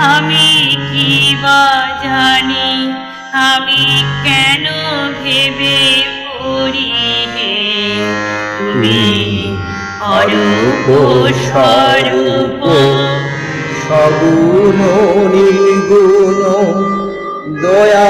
আমি কি বা জানি? আমি কেন ভেবে পড়ি হে? তুমি অরূপ স্বরূপ সগুণ নির্গুণ দয়াল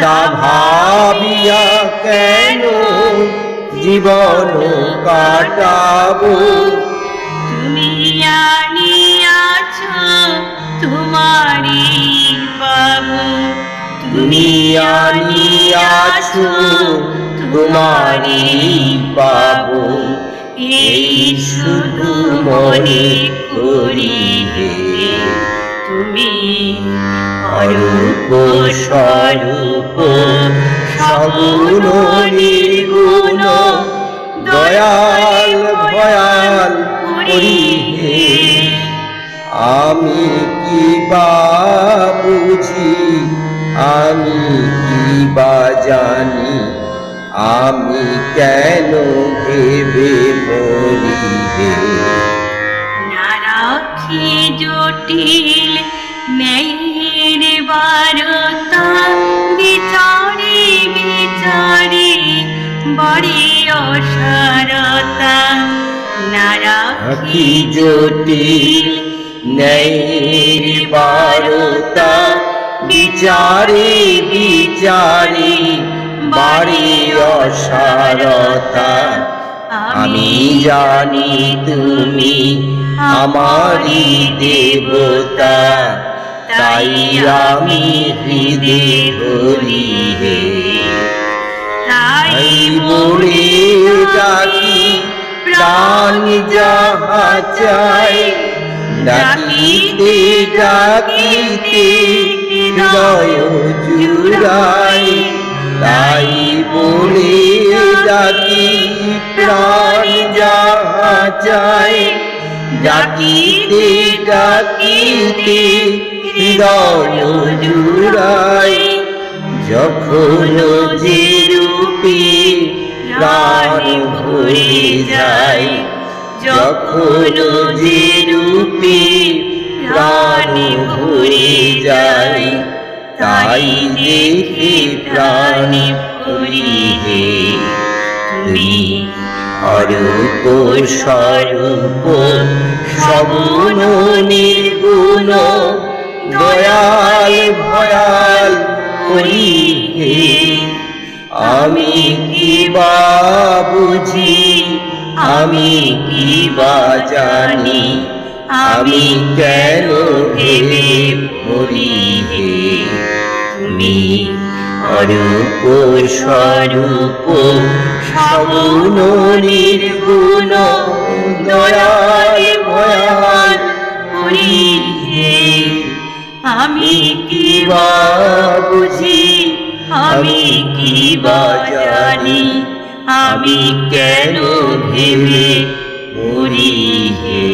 তা ভাবিয়া কেন জীবন কাটাবো? তুমি আনিয়াছ তোমারি বাবু তুমি আনিয়াছ তোমারি পাবো। এই শুধু মনে করি তুমি অরূপ স্বরূপ সগুণ নির্গুণ, দয়াল ভয়াল হরি হে আমি কি বা বুঝি, আমি কি বা জানি, আমি কেন ভেবে মরি হে না জটিল নেইর নেই বারতা বিচারে বিচারে বাড়ি অসারতা। আমি জানি তুমি আমারই দেবতা। তাই আমি হৃদে চাই ডাকিতে ডাকিতে জুড়াই। তাই বলে ডাকি, প্রাণ যাহা চাই ডাকিতে ডাকিতে হৃদয় জুড়াই। যখন যে রূপে প্রাণ ভরে যায় যখন যে রূপে প্রাণ ভরে যায় তাই দেখে প্রাণ ভরি হে। তুমি অরূপ স্বরূপ সগুণ নির্গুণ দয়াল ভয়াল হে। আমি কি বা বুঝি আমি কি বা জানি? আমি কেন ভেবে মরি হে? তুমি অরূপ, স্বরূপ, সগুণ, নির্গুণ দয়াল ভয়াল হরি হে। আমি কি বা বুঝি? আমি কি বা জানি? আমি কেন ভেবে মরি হে